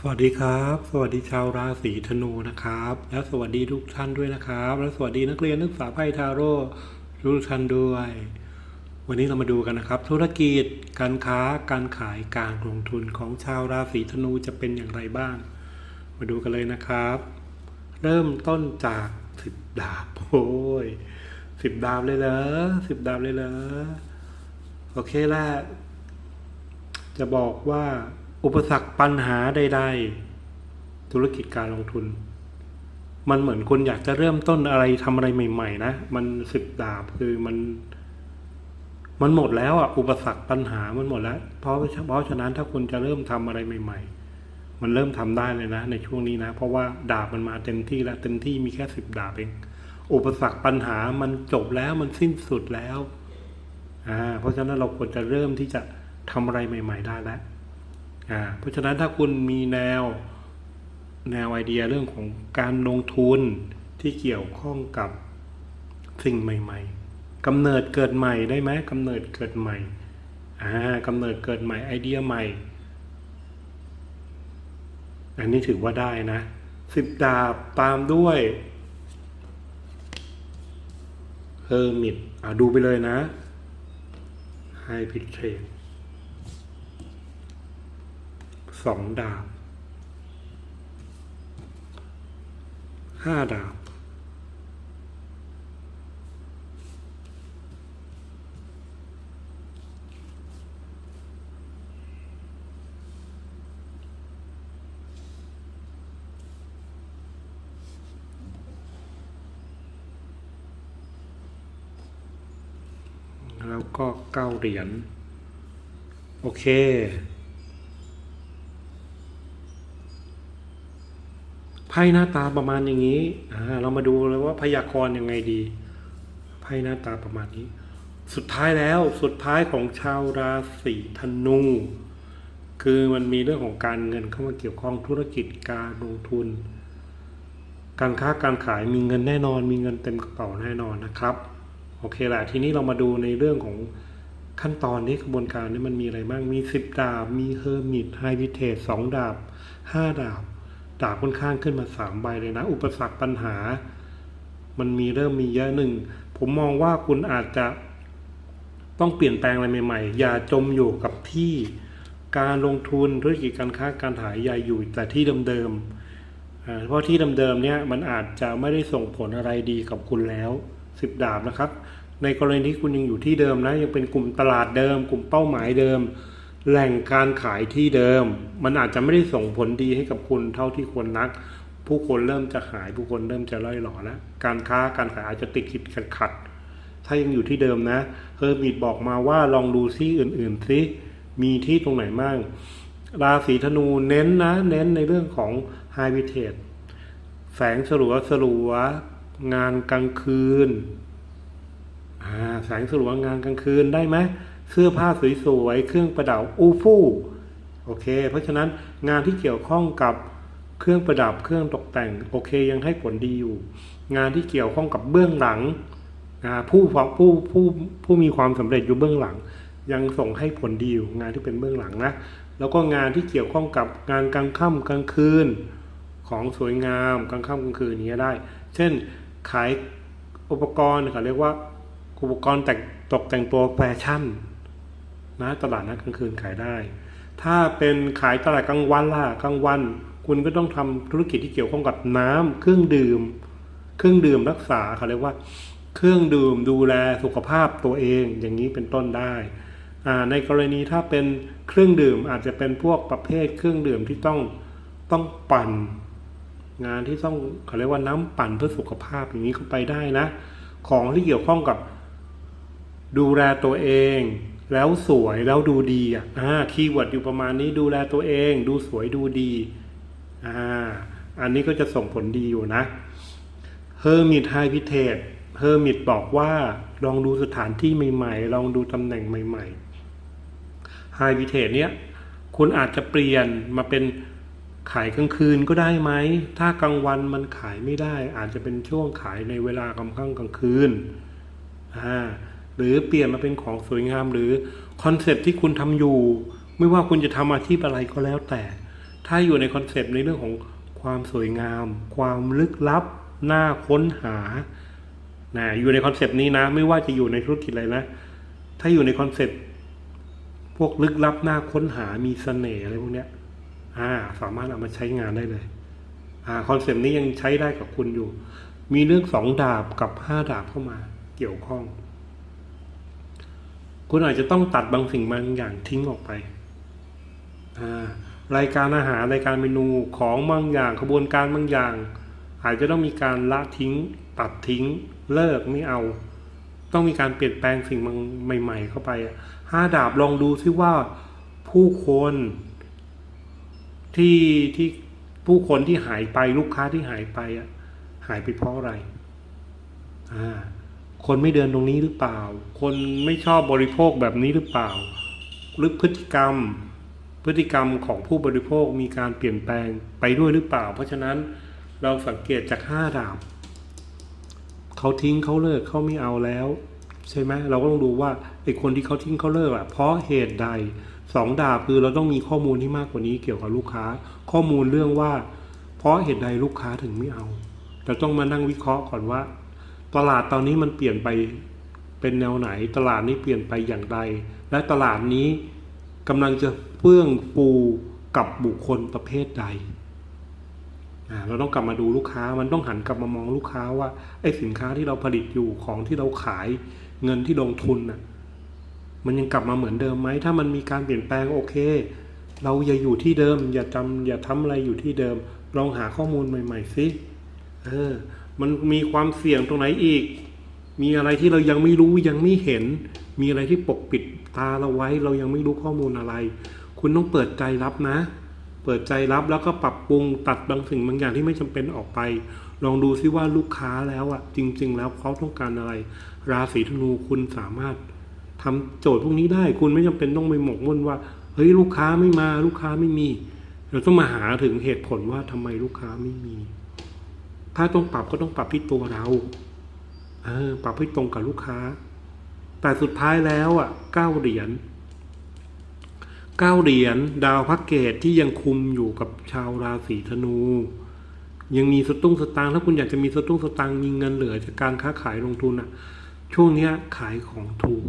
สวัสดีครับ สวัสดีชาวราศีธนูนะครับ และสวัสดีทุกท่านด้วยนะครับ และสวัสดีนักเรียนนักศึกษาไพ่ทาโร่ทุกท่านด้วย วันนี้เรามาดูกันนะครับ ธุรกิจ การค้า การขาย การลงทุนของชาวราศีธนูจะเป็นอย่างไรบ้าง มาดูกันเลยนะครับ เริ่มต้นจากสิบดาบโอ้ยสิบดาบเลยเหรอสิบดาบเลยเหรอโอเคแรกจะบอกว่า อุปสรรคปัญหาใดๆธุรกิจการลงทุน มันเหมือนคนอยากจะเริ่มต้นอะไรทำอะไรใหม่ ๆ นะ มันสิบดาบคือมัน มันหมดแล้วอะอุปสรรคปัญหามันหมดแล้ว เพราะเพราะฉะนั้นถ้าคุณจะเริ่มทำอะไรใหม่ ๆ มันเริ่มทำได้เลยนะ ในช่วงนี้นะ เพราะว่าดาบมันมาเต็มที่แล้วเต็มที่มีแค่สิบดาบเองอุปสรรคปัญหามันจบแล้วมันสิ้นสุดแล้ว อ่า เพราะฉะนั้นเราควรจะเริ่มที่จะทำอะไรใหม่ ๆ ได้แล้ว อ่าเพราะฉะนั้นถ้าคุณมีแนวแนวไอเดียเรื่องของการลงทุนที่เกี่ยวข้องกับสิ่งใหม่ ๆกำเนิดเกิดใหม่ได้ไหมกำเนิดเกิดใหม่อ่ากำเนิดเกิดใหม่ไอเดียใหม่ อันนี้ถือว่าได้นะสิบดาบตามด้วยเฮอร์มิตอ่าดูไปเลยนะไฮพิเทรน สองดาบห้าดาบแล้วก็เก้าเหรียญ โอเค พ่หน้าตาประมาณอย่างนี้อ่าเรามาดูเลยว่าพยากรณ์ยังไงดีไพ่หน้าตาประมาณนี้ สุดท้ายแล้วสุดท้ายของชาวราศีธนู คือมันมีเรื่องของการเงินเข้ามาเกี่ยวข้องธุรกิจการลงทุน การค้าการขายมีเงินแน่นอน มีเงินเต็มกระเป๋าแน่นอนนะครับโอเคแหละทีนี้เรามาดูในเรื่องของขั้นตอนนี้กระบวนการนี้มันมีอะไรบ้างมีสิบดาบ มีเฮอร์มิตไฮวิเทสสองดาบห้าดาบ ดาบค่อนข้างขึ้นมาสามใบเลยนะ อุปสรรคปัญหา มันมีเริ่มมีเยอะหนึ่ง ผมมองว่าคุณอาจจะต้องเปลี่ยนแปลงอะไรใหม่ๆ อย่าจมอยู่กับที่การลงทุนธุรกิจการค้าการขายอย่าอยู่แต่ที่เดิมๆเพราะที่เดิมๆเนี่ยมันอาจจะไม่ได้ส่งผลอะไรดีกับคุณแล้วสิบดาบนะครับ ในกรณีที่คุณยังอยู่ที่เดิมนะยังเป็นกลุ่มตลาดเดิม กลุ่มเป้าหมายเดิม แหล่งการขายที่เดิม มันอาจจะไม่ได้ส่งผลดีให้กับคุณเท่าที่ควรนัก ผู้คนเริ่มจะหายผู้คนเริ่มจะล่อยหล่อแล้วการค้าการขายอาจจะติดขิดขัดขัด ถ้ายังอยู่ที่เดิมนะเฮอร์มิตบอกมาว่าลองดูที่อื่นๆซิมีที่ตรงไหนบ้างราศีธนูเน้นนะ เน้นในเรื่องของไฮวิเทตแสงสลัวสลัวงานกลางคืนอ่าแสงสลัวงานกลางคืนได้ไหม เสื้อผ้าสวยๆเครื่องประดับอู้ฟู่โอเค เพราะฉะนั้นงานที่เกี่ยวข้องกับเครื่องประดับเครื่องตกแต่งโอเคยังให้ผลดีอยู่ งานที่เกี่ยวข้องกับเบื้องหลังผู้ผู้ผู้ผู้มีความสำเร็จอยู่เบื้องหลัง ยังส่งให้ผลดีอยู่งานที่เป็นเบื้องหลังนะแล้วก็งานที่เกี่ยวข้องกับงานกลางค่ำกลางคืน ของสวยงามกลางค่ำกลางคืนนี้ได้ เช่นขายอุปกรณ์เขาเรียกว่าอุปกรณ์แต่งตกแต่งตัวแฟชั่น นะตลาดนัดกลางคืนขายได้ ถ้าเป็นขายตลาดกลางวันล่ะกลางวัน คุณก็ต้องทำธุรกิจที่เกี่ยวข้องกับน้ำเครื่องดื่ม เครื่องดื่มรักษาเขาเรียกว่า เครื่องดื่มดูแลสุขภาพตัวเองอย่างนี้เป็นต้นได้ในกรณีถ้าเป็นเครื่องดื่มอาจจะเป็นพวกประเภทเครื่องดื่มที่ต้องต้องปั่น งานที่ต้องเขาเรียกว่าน้ำปั่นเพื่อสุขภาพอย่างนี้ก็ไปได้นะ ของที่เกี่ยวข้องกับดูแลตัวเอง แล้วสวยแล้วดูดีอะอ่าคีย์เวิร์ดอยู่ประมาณนี้ดูแลตัวเอง ดูสวยดูดีอ่าอันนี้ก็จะส่งผลดีอยู่นะเฮอร์มิตไฮพิเทสเฮอร์มิตบอกว่าลองดูสถานที่ใหม่ๆ ลองดูตำแหน่งใหม่ๆไฮพิเทสเนี้ยคุณอาจจะเปลี่ยนมาเป็นขายกลางคืนก็ได้ไหม ถ้ากลางวันมันขายไม่ได้ อาจจะเป็นช่วงขายในเวลากลางค่ำกลางคืนอ่า หรือเปลี่ยนมาเป็นของสวยงามหรือคอนเซปต์ที่คุณทำอยู่ ไม่ว่าคุณจะทำอาชีพอะไรก็แล้วแต่ ถ้าอยู่ในคอนเซปต์ในเรื่องของความสวยงาม ความลึกลับน่าค้นหานะอยู่ในคอนเซปต์นี้นะ ไม่ว่าจะอยู่ในธุรกิจอะไรนะ ถ้าอยู่ในคอนเซปต์พวกลึกลับน่าค้นหามีเสน่ห์อะไรพวกเนี้ย อ่า สามารถเอามาใช้งานได้เลย อ่าคอนเซปต์นี้ยังใช้ได้กับคุณอยู่ มีเรื่องสองดาบกับห้าดาบเข้ามาเกี่ยวข้อง คุณอาจจะต้องตัดบางสิ่งบางอย่างทิ้งออกไป รายการอาหารรายการเมนูของบางอย่างขบวนการบางอย่าง อาจจะต้องมีการละทิ้ง ตัดทิ้ง เลิกไม่เอา ต้องมีการเปลี่ยนแปลงสิ่งบางใหม่ ๆ เข้าไปห้าดาบลองดูซิว่าผู้คนที่ที่ผู้คนที่หายไปลูกค้าที่หายไปอะหายไปเพราะอะไรอ่า คนไม่เดินตรงนี้หรือเปล่า คนไม่ชอบบริโภคแบบนี้หรือเปล่า หรือพฤติกรรม พฤติกรรมของผู้บริโภคมีการเปลี่ยนแปลงไปด้วยหรือเปล่า เพราะฉะนั้นเราสังเกตจากห้าดาบเขาทิ้งเขาเลิกเขาไม่เอาแล้ว ใช่ไหมเราก็ต้องดูว่าไอ้คนที่เขาทิ้งเขาเลิกอะเพราะเหตุใดสองดาบคือเราต้องมีข้อมูลที่มากกว่านี้เกี่ยวกับลูกค้า ข้อมูลเรื่องว่า เพราะเหตุใดลูกค้าถึงไม่เอาเราต้องมานั่งวิเคราะห์ก่อนว่า ตลาดตอนนี้มันเปลี่ยนไปเป็นแนวไหน ตลาดนี้เปลี่ยนไปอย่างไร และตลาดนี้กำลังจะเฟื่องฟูกับบุคคลประเภทใดอ่าเราต้องกลับมาดูลูกค้า มันต้องหันกลับมามองลูกค้าว่าไอ้สินค้าที่เราผลิตอยู่ของที่เราขายเงินที่ลงทุนน่ะมันยังกลับมาเหมือนเดิมไหม ถ้ามันมีการเปลี่ยนแปลงโอเค เราอย่าอยู่ที่เดิม อย่าจำอย่าทำอะไรอยู่ที่เดิม ลองหาข้อมูลใหม่ ๆสิเออ มันมีความเสี่ยงตรงไหนอีก มีอะไรที่เรายังไม่รู้ยังไม่เห็น มีอะไรที่ปกปิดตาเราไว้ เรายังไม่รู้ข้อมูลอะไร คุณต้องเปิดใจรับนะ เปิดใจรับแล้วก็ปรับปรุงตัดบางสิ่งบางอย่างที่ไม่จำเป็นออกไป ลองดูซิว่าลูกค้าแล้วอะจริง ๆ แล้วเขาต้องการอะไร ราศีธนูคุณสามารถทำโจทย์พวกนี้ได้ คุณไม่จำเป็นต้องไปหมกมุ่นว่าเฮ้ยลูกค้าไม่มาลูกค้าไม่มี เราต้องมาหาถึงเหตุผลว่าทำไมลูกค้าไม่มี ถ้าต้องปรับก็ต้องปรับที่ตัวเรา เออ ปรับให้ตรงกับลูกค้า แต่สุดท้ายแล้วอะเก้าเหรียญเก้าเหรียญดาวพักเกตที่ยังคุมอยู่กับชาวราศีธนู ยังมีสตุ้งสตางค์ถ้าคุณอยากจะมีสตุ้งสตางค์มีเงินเหลือจากการค้าขายลงทุนอะ ช่วงเนี้ยขายของถูก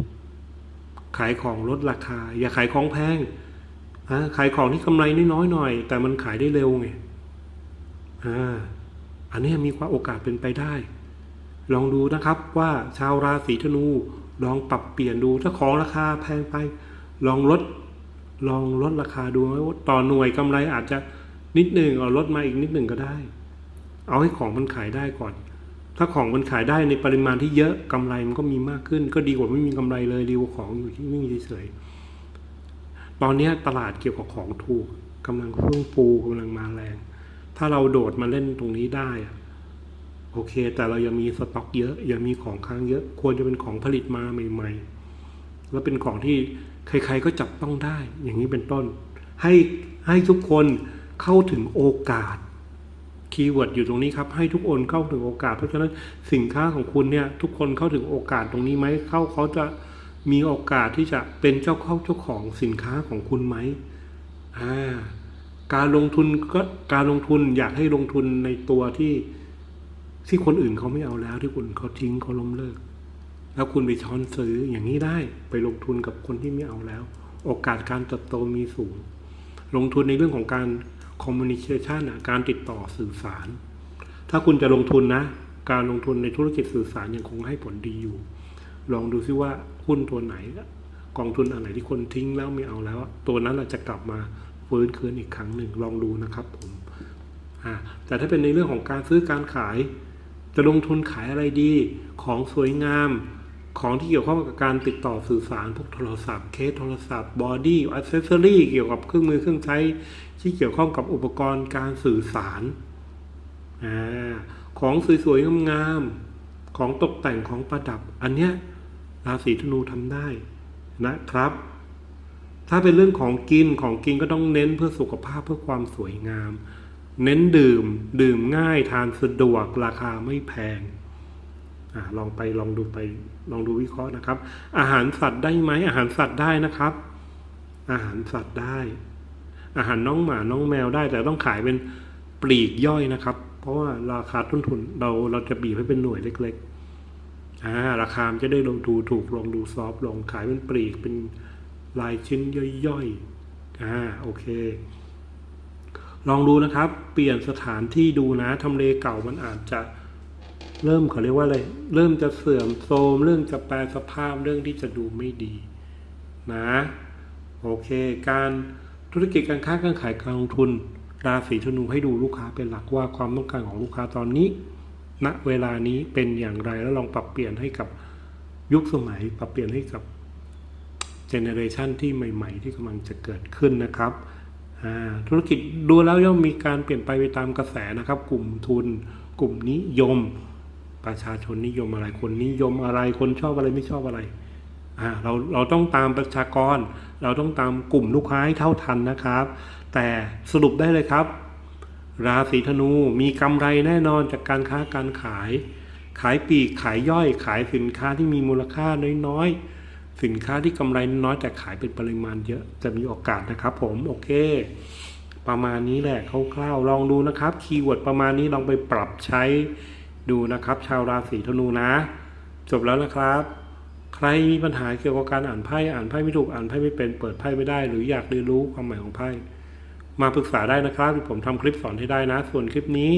ขายของลดราคา อย่าขายของแพงขายของที่กำไรน้อยๆหน่อย แต่มันขายได้เร็วไง อ่า อันนี้มีความโอกาสเป็นไปได้ ลองดูนะครับว่าชาวราศีธนูลองปรับเปลี่ยนดูถ้าของราคาแพงไป ลองลด ลองลดราคาดูว่าต่อหน่วยกำไรอาจจะนิดหนึ่งเอาลดมาอีกนิดหนึ่งก็ได้ เอาให้ของมันขายได้ก่อน ถ้าของมันขายได้ในปริมาณที่เยอะกำไรมันก็มีมากขึ้น ก็ดีกว่าไม่มีกำไรเลยดีกว่าของอยู่ที่นิ่งเฉยๆตอนนี้ตลาดเกี่ยวกับของถูกกำลังเฟื่องฟูกำลังมาแรง ถ้าเราโดดมาเล่นตรงนี้ได้โอเค แต่เรายังมีสต็อกเยอะยังมีของค้างเยอะ ควรจะเป็นของผลิตมาใหม่ ๆ แล้วเป็นของที่ใคร ๆ ก็จับต้องได้ อย่างนี้เป็นต้น ให้ให้ทุกคนเข้าถึงโอกาสคีย์เวิร์ดอยู่ตรงนี้ครับให้ทุกคนเข้าถึงโอกาส เพราะฉะนั้นสินค้าของคุณเนี่ย ทุกคนเข้าถึงโอกาสตรงนี้ไหมเข้าเขาจะมีโอกาสที่จะเป็นเจ้าเข้าเจ้าของสินค้าของคุณไหมอ่า การลงทุนก็การลงทุนอยากให้ลงทุนในตัวที่ที่คนอื่นเขาไม่เอาแล้วที่คนเขาทิ้งเขาล้มเลิก แล้วคุณไปช้อนซื้ออย่างนี้ได้ไปลงทุนกับคนที่ไม่เอาแล้ว โอกาสการเติบโตมีสูง ลงทุนในเรื่องของการคอมมูนิเคชันการติดต่อสื่อสาร ถ้าคุณจะลงทุนนะ การลงทุนในธุรกิจสื่อสารยังคงให้ผลดีอยู่ ลองดูซิว่าหุ้นตัวไหน กองทุนอันไหนที่คนทิ้งแล้วไม่เอาแล้ว ตัวนั้นอาจจะกลับมา ฟื้นคืนอีกครั้งหนึ่งลองดูนะครับผมแต่ถ้าเป็นในเรื่องของการซื้อการขาย จะลงทุนขายอะไรดีของสวยงามของที่เกี่ยวข้องกับการติดต่อสื่อสารพวกโทรศัพท์เคสโทรศัพท์บอดี้อัซเซสซอรี่เกี่ยวกับเครื่องมือเครื่องใช้ ที่เกี่ยวข้องกับอุปกรณ์การสื่อสารอของสวยๆงามๆของตกแต่งของประดับ อันเนี้ยราศีธนูทำได้นะครับ ถ้าเป็นเรื่องของกินของกินก็ต้องเน้นเพื่อสุขภาพเพื่อความสวยงาม เน้นดื่มดื่มง่ายทานสะดวกราคาไม่แพงอลองไปลองดูไปลองดูวิเคราะห์นะครับ อาหารสัตว์ได้ไหมอาหารสัตว์ได้นะครับ อาหารสัตว์ได้ อาหารน้องหมาน้องแมวได้ แต่ต้องขายเป็นปลีกย่อยนะครับ เพราะว่าราคาต้นทุนเราเราจะบีบให้เป็นหน่วยเล็กๆอ่าราคาจะได้ลงดูถูกลงดูซอฟต์ลงขายเป็นปลีกเป็น ลายชิ้นย่อยๆ อ่า โอเค ลองดูนะครับ เปลี่ยนสถานที่ดูนะทำเลเก่ามันอาจจะเริ่มเขาเรียกว่าอะไร เริ่มจะเสื่อมโทรม เรื่องจะแปลสภาพ เรื่องที่จะดูไม่ดี นะ โอเค การธุรกิจการค้าการขายการลงทุน ราศีธนูให้ดูลูกค้าเป็นหลักว่าความต้องการของลูกค้าตอนนี้ ณ เวลานี้เป็นอย่างไรแล้วลองปรับเปลี่ยนให้กับยุคสมัย ปรับเปลี่ยนให้กับ เจเนอเรชันที่ใหม่ ๆ ที่กำลังจะเกิดขึ้นนะครับ ธุรกิจดูแล้วย่อมมีการเปลี่ยนไปไปตามกระแสนะครับ กลุ่มทุน กลุ่มนิยม ประชาชนนิยมอะไรคนนิยมอะไรคนชอบอะไรไม่ชอบอะไรเราเราต้องตามประชากร เราต้องตามกลุ่มลูกค้าให้เท่าทันนะครับ แต่สรุปได้เลยครับ ราศีธนูมีกำไรแน่นอนจากการค้าการขาย ขายปีกขายย่อยขายสินค้าที่มีมูลค่าน้อยๆ สินค้าที่กำไรน้อยแต่ขายเป็นปริมาณเยอะจะมีโอกาสนะครับ ผมโอเค ประมาณนี้แหละคร่าวๆลองดูนะครับคีย์เวิร์ดประมาณนี้ลองไปปรับใช้ดูนะครับ ชาวราศีธนูนะ จบแล้วนะครับ ใครมีปัญหาเกี่ยวกับการอ่านไพ่อ่านไพ่ไม่ถูกอ่านไพ่ไม่เป็นเปิดไพ่ไม่ได้ หรืออยากเรียนรู้ความหมายของไพ่มาปรึกษาได้นะครับผมทำคลิปสอนให้ได้นะ ส่วนคลิปนี้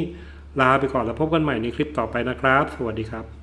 ลาไปก่อนแล้วพบกันใหม่ในคลิปต่อไปนะครับ สวัสดีครับ